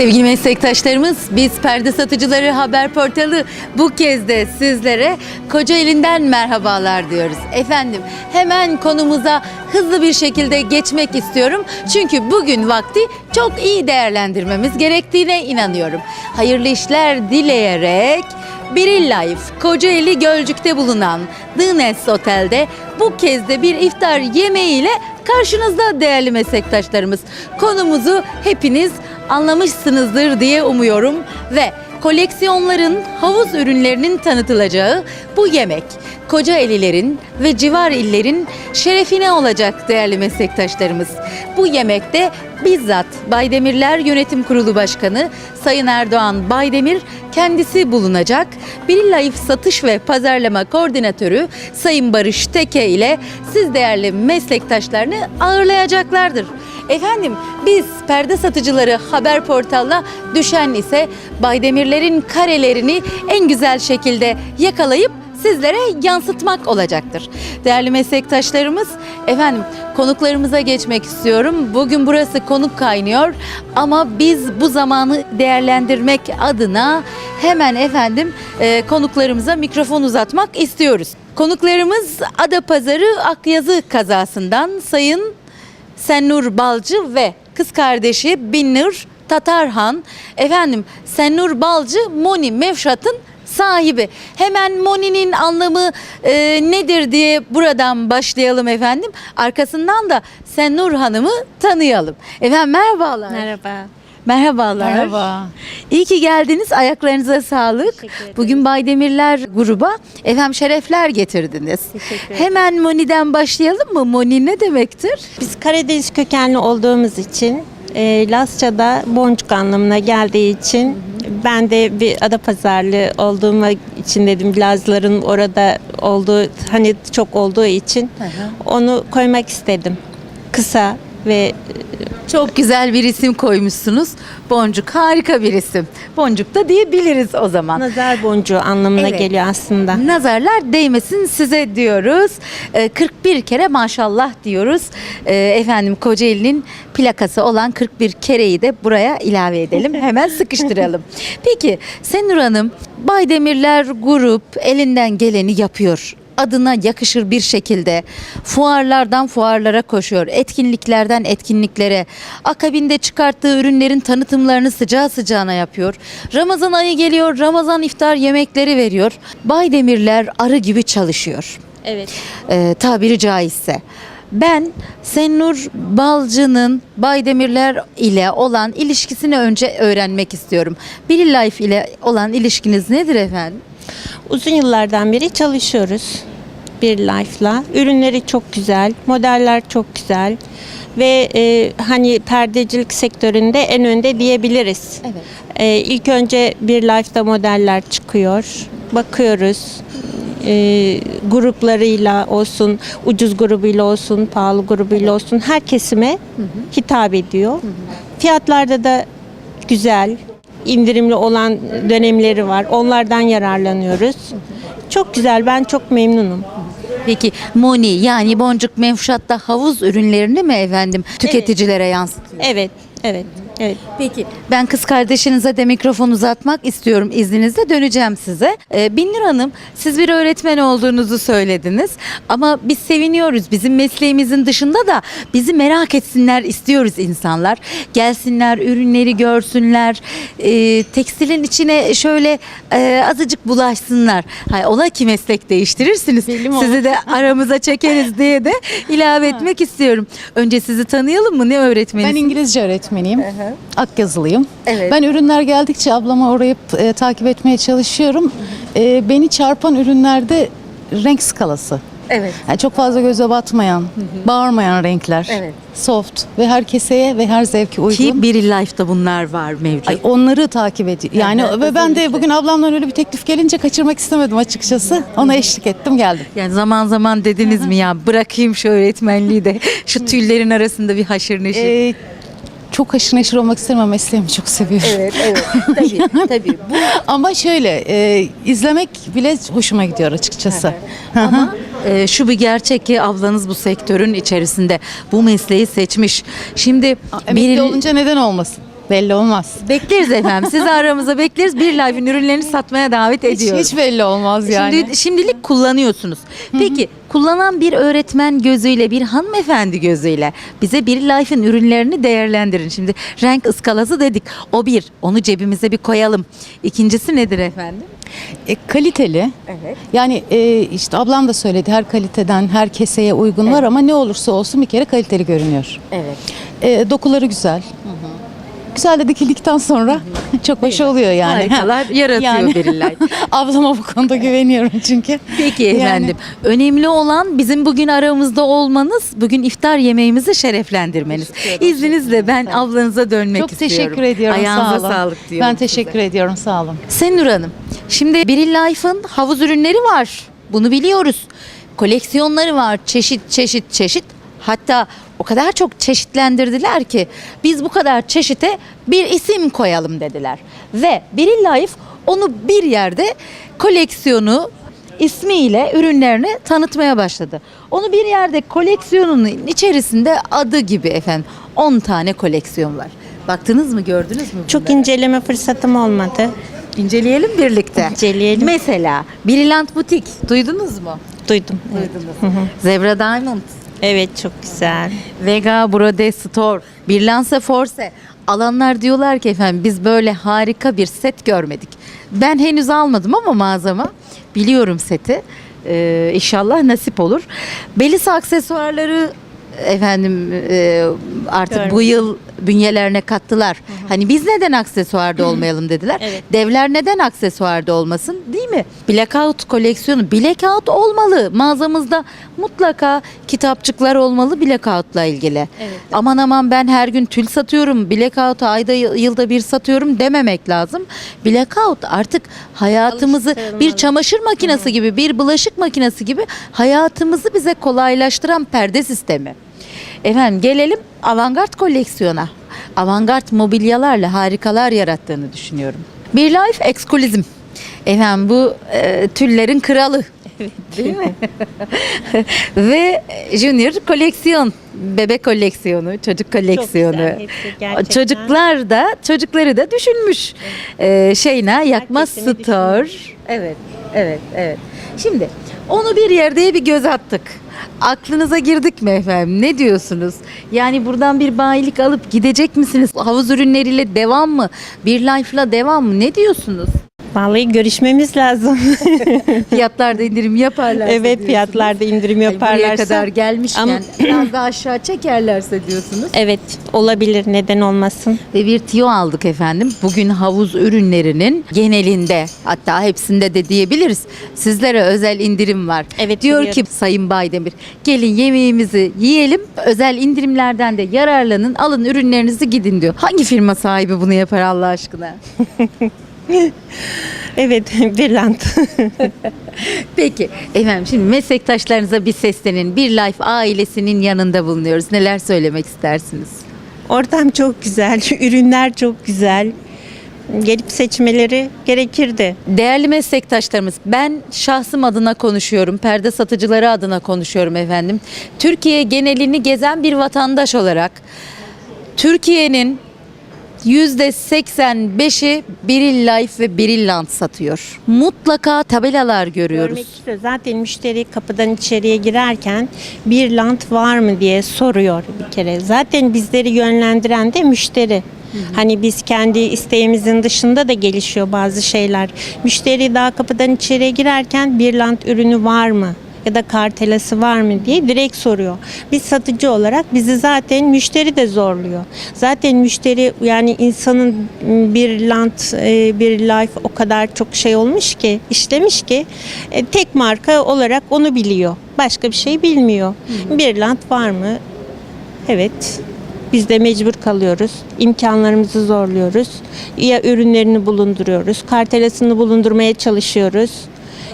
Sevgili meslektaşlarımız, biz Perde Satıcıları Haber Portalı bu kez de sizlere Kocaeli'nden merhabalar diyoruz. Efendim, hemen konumuza hızlı bir şekilde geçmek istiyorum. Çünkü bugün vakti çok iyi değerlendirmemiz gerektiğine inanıyorum. Hayırlı işler dileyerek Biril Life Kocaeli Gölcük'te bulunan Dines Otel'de bu kez de bir iftar yemeğiyle karşınızda değerli meslektaşlarımız. Konumuzu hepiniz anlamışsınızdır diye umuyorum ve koleksiyonların havuz ürünlerinin tanıtılacağı bu yemek Kocaelilerin ve civar illerin şerefine olacak değerli meslektaşlarımız. Bu yemekte bizzat Baydemirler Yönetim Kurulu Başkanı Sayın Erdoğan Baydemir kendisi bulunacak. Biril Life Satış ve Pazarlama Koordinatörü Sayın Barış Teke ile siz değerli meslektaşlarını ağırlayacaklardır. Efendim biz perde satıcıları haber portalına düşen ise Baydemirlerin karelerini en güzel şekilde yakalayıp sizlere yansıtmak olacaktır. Değerli meslektaşlarımız, efendim konuklarımıza geçmek istiyorum. Bugün burası konuk kaynıyor ama biz bu zamanı değerlendirmek adına hemen efendim e, konuklarımıza mikrofon uzatmak istiyoruz. Konuklarımız Adapazarı Akyazı kazasından Sayın Sennur Balcı ve kız kardeşi Binnur Tatarhan. Efendim Sennur Balcı Moni Mevşat'ın sahibi. Hemen Moni'nin anlamı e, nedir diye buradan başlayalım efendim. Arkasından da Sennur Hanım'ı tanıyalım. Efendim merhabalar. Merhaba. Merhabalar. Merhaba. İyi ki geldiniz. Ayaklarınıza sağlık. Bugün Baydemirler gruba efendim şerefler getirdiniz. Hemen Moni'den başlayalım mı? Moni ne demektir? Biz Karadeniz kökenli olduğumuz için e, Lasça'da boncuk anlamına geldiği için ben de bir Adapazarlı olduğum için dedim Lazların orada olduğu hani çok olduğu için onu koymak istedim. Kısa ve Çok güzel bir isim koymuşsunuz. Boncuk harika bir isim. Boncuk da diyebiliriz o zaman. nazar boncuğu anlamına Evet. geliyor aslında. Nazarlar değmesin size diyoruz. Ee, 41 kere maşallah diyoruz. Ee, efendim Kocaeli'nin plakası olan 41 kereyi de buraya ilave edelim. Hemen sıkıştıralım. Peki Senur Hanım, Baydemirler grup elinden geleni yapıyor adına yakışır bir şekilde fuarlardan fuarlara koşuyor. Etkinliklerden etkinliklere. Akabinde çıkarttığı ürünlerin tanıtımlarını sıcağı sıcağına yapıyor. Ramazan ayı geliyor. Ramazan iftar yemekleri veriyor. Baydemirler arı gibi çalışıyor. Evet. Ee, tabiri caizse. Ben Sennur Balcı'nın Baydemirler ile olan ilişkisini önce öğrenmek istiyorum. Biril Life ile olan ilişkiniz nedir efendim? Uzun yıllardan beri çalışıyoruz bir Life'la. Ürünleri çok güzel, modeller çok güzel ve e, hani perdecilik sektöründe en önde diyebiliriz. Evet. E, ilk önce bir Life'da modeller çıkıyor, bakıyoruz. E, gruplarıyla olsun, ucuz grubuyla olsun, pahalı grubuyla olsun her kesime hitap ediyor. Fiyatlarda da güzel, indirimli olan dönemleri var. Onlardan yararlanıyoruz. Çok güzel, ben çok memnunum. Peki Moni yani boncuk mevşatta havuz ürünlerini mi efendim tüketicilere yansıtıyor? Evet, evet, evet. Peki ben kız kardeşinize de mikrofon uzatmak istiyorum izninizle döneceğim size. Ee, Binnur Hanım siz bir öğretmen olduğunuzu söylediniz ama biz seviniyoruz bizim mesleğimizin dışında da bizi merak etsinler istiyoruz insanlar. Gelsinler ürünleri görsünler Ee, tekstilin içine şöyle e, azıcık bulaşsınlar. Hay, ola ki meslek değiştirirsiniz sizi de aramıza çekeriz diye de ilave etmek istiyorum. Önce sizi tanıyalım mı ne öğretmenisiniz? Ben İngilizce öğretmeniyim. Akyazılıyım. Evet. Ben ürünler geldikçe ablama uğrayıp e, takip etmeye çalışıyorum. E, beni çarpan ürünlerde renk skalası. Evet. Yani çok fazla göze batmayan, bağırmayan renkler. Evet. Soft ve her keseye ve her zevke uygun. Ki Biri Life'da bunlar var mevcut. Ay, onları takip ediyor. Yani Evet, ve ben de bugün ablamdan öyle bir teklif gelince kaçırmak istemedim açıkçası. Ona eşlik ettim geldim. yani zaman zaman dediniz mi ya bırakayım şu öğretmenliği de şu tüllerin arasında bir haşır neşir. E, çok haşır neşir olmak istemem mesleğimi çok seviyorum. evet evet tabii tabii. Bu Ama şöyle e, izlemek bile hoşuma gidiyor açıkçası. ama e, şu bir gerçek ki ablanız bu sektörün içerisinde bu mesleği seçmiş. Şimdi Emekli bir olunca neden olmasın? Belli olmaz. Bekleriz efendim. Sizi aramıza bekleriz. Bir Life'in ürünlerini satmaya davet Hiç, ediyoruz. hiç belli olmaz yani. Şimdi, şimdilik kullanıyorsunuz. Peki kullanan bir öğretmen gözüyle, bir hanımefendi gözüyle bize bir Life'in ürünlerini değerlendirin. Şimdi renk ıskalası dedik. O bir. Onu cebimize bir koyalım. İkincisi nedir efendim? E, kaliteli. Evet. Yani e, işte ablam da söyledi her kaliteden her keseye uygun var ama ne olursa olsun bir kere kaliteli görünüyor. Evet. E, dokuları güzel. Güzel de dikildikten sonra çok hoş oluyor yani. Harikalar yaratıyor Yani. Berillay. Ablama bu konuda güveniyorum çünkü. Peki Yani- efendim. Önemli olan bizim bugün aramızda olmanız, bugün iftar yemeğimizi şereflendirmeniz. İzninizle ben ablanıza dönmek Çok istiyorum. teşekkür ediyorum. Ayağınıza sağ olun. sağlık diyorum. Ben teşekkür ediyorum. Sağ olun. Senur Hanım, şimdi Beril Life'ın havuz ürünleri var. Bunu biliyoruz. Koleksiyonları var. Çeşit çeşit çeşit. Hatta o kadar çok çeşitlendirdiler ki biz bu kadar çeşite bir isim koyalım dediler. Ve Beril Life onu bir yerde koleksiyonu ismiyle ürünlerini tanıtmaya başladı. Onu bir yerde koleksiyonunun içerisinde adı gibi efendim 10 tane koleksiyon var. Baktınız mı gördünüz mü? Çok bunları? inceleme fırsatım olmadı. İnceleyelim birlikte. İnceleyelim. Mesela Brilliant Butik duydunuz mu? Duydum. Duydunuz. Zebra Diamond, Evet çok güzel. Vega Brode Store, Birlansa Force. Alanlar diyorlar ki efendim biz böyle harika bir set görmedik. Ben henüz almadım ama mağazama biliyorum seti. Ee, inşallah nasip olur. Belis aksesuarları efendim e, artık bu Görmedim. yıl bünyelerine kattılar. Hani biz neden aksesuarda olmayalım dediler. Evet. Devler neden aksesuarda olmasın değil mi? Blackout koleksiyonu blackout olmalı. Mağazamızda mutlaka kitapçıklar olmalı blackout'la ilgili. Evet. Aman aman ben her gün tül satıyorum, blackout'u ayda yılda bir satıyorum dememek lazım. Blackout artık hayatımızı bir çamaşır makinesi gibi, bir bulaşık makinesi gibi hayatımızı bize kolaylaştıran perde sistemi. Efendim gelelim avantgard koleksiyona. Avantgard mobilyalarla harikalar yarattığını düşünüyorum. Bir Life Exclusive. Efendim bu e, tüllerin kralı. Değil mi? Ve Junior koleksiyon, bebek koleksiyonu, çocuk koleksiyonu. güzel, hepsi gerçekten. Çocuklar da, çocukları da düşünmüş. Ee, şeyine yakma Herkesini store. Evet, evet, evet. Şimdi onu bir yerde bir göz attık. Aklınıza girdik mi efendim? Ne diyorsunuz? Yani buradan bir bayilik alıp gidecek misiniz? Havuz ürünleriyle devam mı? Bir life'la devam mı? Ne diyorsunuz? Vallahi görüşmemiz lazım. Fiyatlarda indirim yaparlar. evet fiyatlarda indirim Buraya yaparlarsa. kadar gelmişken Ama- biraz daha aşağı çekerlerse diyorsunuz. Evet olabilir neden olmasın. Ve bir tiyo aldık efendim. Bugün havuz ürünlerinin genelinde hatta hepsinde de diyebiliriz. Sizlere özel indirim var. Evet, Diyor biliyorum. ki Sayın Baydemir gelin yemeğimizi yiyelim. Özel indirimlerden de yararlanın. Alın ürünlerinizi gidin diyor. Hangi firma sahibi bunu yapar Allah aşkına? Evet Birlant. Peki efendim şimdi meslektaşlarınıza bir seslenin. Bir Life ailesinin yanında bulunuyoruz. Neler söylemek istersiniz? Ortam çok güzel, ürünler çok güzel. Gelip seçmeleri gerekirdi. Değerli meslektaşlarımız, ben şahsım adına konuşuyorum, perde satıcıları adına konuşuyorum efendim. Türkiye genelini gezen bir vatandaş olarak Türkiye'nin %85'i Biril Life ve Birilland satıyor. Mutlaka tabelalar görüyoruz. Görmek istiyor. Zaten müşteri kapıdan içeriye girerken bir lant var mı diye soruyor bir kere. Zaten bizleri yönlendiren de müşteri. Hani biz kendi isteğimizin dışında da gelişiyor bazı şeyler. Müşteri daha kapıdan içeriye girerken bir lant ürünü var mı? Ya da kartelası var mı diye direkt soruyor. Biz satıcı olarak bizi zaten müşteri de zorluyor. Zaten müşteri yani insanın bir lant, e, bir life o kadar çok şey olmuş ki, işlemiş ki e, tek marka olarak onu biliyor. Başka bir şey bilmiyor. Bir lant var mı? Evet. Biz de mecbur kalıyoruz. İmkanlarımızı zorluyoruz. Ya ürünlerini bulunduruyoruz. Kartelasını bulundurmaya çalışıyoruz.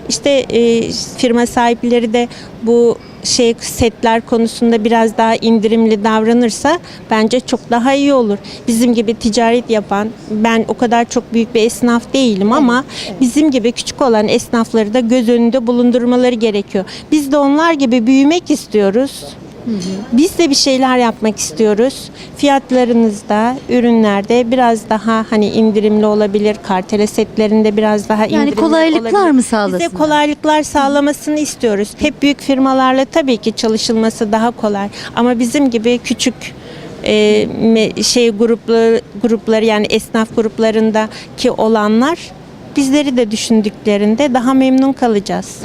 İşte e, firma sahipleri de bu şey setler konusunda biraz daha indirimli davranırsa bence çok daha iyi olur. Bizim gibi ticaret yapan ben o kadar çok büyük bir esnaf değilim ama bizim gibi küçük olan esnafları da göz önünde bulundurmaları gerekiyor. Biz de onlar gibi büyümek istiyoruz. Biz de bir şeyler yapmak istiyoruz. Fiyatlarınızda, ürünlerde biraz daha hani indirimli olabilir. Kartele setlerinde biraz daha indirimli kolaylıklar olabilir. mı sağlasınlar? Bize kolaylıklar sağlamasını istiyoruz. Hep büyük firmalarla tabii ki çalışılması daha kolay. Ama bizim gibi küçük e, şey grupları, grupları yani esnaf gruplarındaki olanlar bizleri de düşündüklerinde daha memnun kalacağız.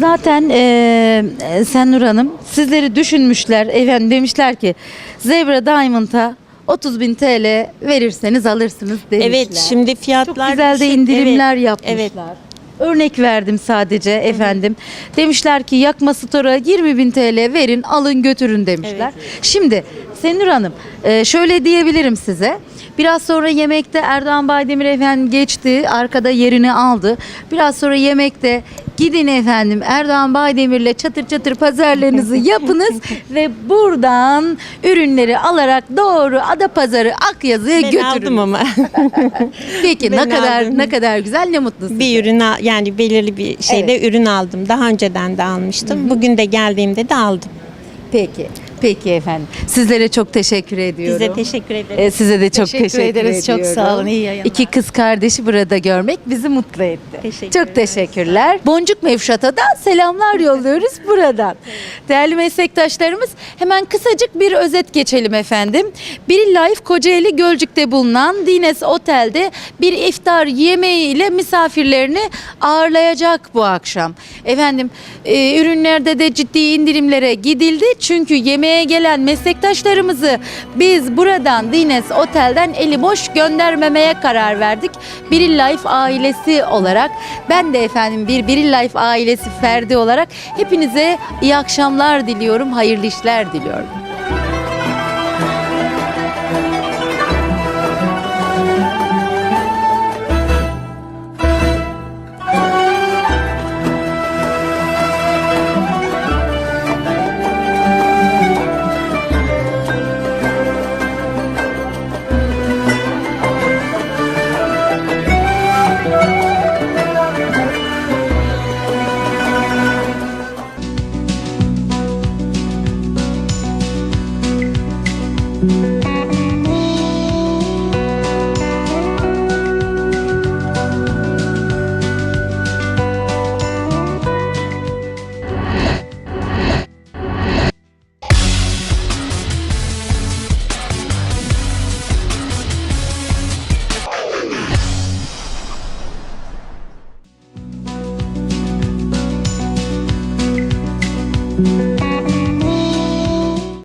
Zaten eee Senur Hanım sizleri düşünmüşler. Efendim demişler ki Zebra Diamond'a 30 bin TL verirseniz alırsınız demişler. Evet şimdi Çok fiyatlar güzel de indirimler Evet, yapmışlar. Evet. Örnek verdim sadece efendim. Demişler ki yakma store'a 20 bin TL verin alın götürün demişler. Şimdi Senur Hanım e, şöyle diyebilirim size. Biraz sonra yemekte Erdoğan Baydemir efendim geçti arkada yerini aldı. Biraz sonra yemekte gidin efendim Erdoğan Baydemir'le çatır çatır pazarlarınızı yapınız ve buradan ürünleri alarak doğru Adapazarı Akyazı'ya Ben götürün. aldım ama. Peki ne Ben kadar aldım. ne kadar güzel ne mutlu size. bir ürün al- yani belirli bir şeyde ürün aldım. Daha önceden de almıştım. Bugün de geldiğimde de aldım. Peki. Peki efendim. Sizlere çok teşekkür ediyorum. Bize teşekkür ederim. Ee, size de çok Teşekkür teşekkür, ederiz. Çok ediyorum. sağ olun, iyi yayınlar. İki kız kardeşi burada görmek bizi mutlu etti. Teşekkür çok ederiz. teşekkürler. Boncuk Mevşat'a da selamlar yolluyoruz buradan. Değerli meslektaşlarımız hemen kısacık bir özet geçelim efendim. Biril Life Kocaeli Gölcük'te bulunan Dines Otel'de bir iftar yemeği ile misafirlerini ağırlayacak bu akşam. Efendim e, ürünlerde de ciddi indirimlere gidildi. Çünkü yemeğe gelen meslektaşlarımızı biz buradan Dines Otel'den eli boş göndermemeye karar verdik. Biril Life ailesi olarak ben de efendim bir Biril Life ailesi ferdi olarak hepinize iyi akşamlar diliyorum, hayırlı işler diliyorum.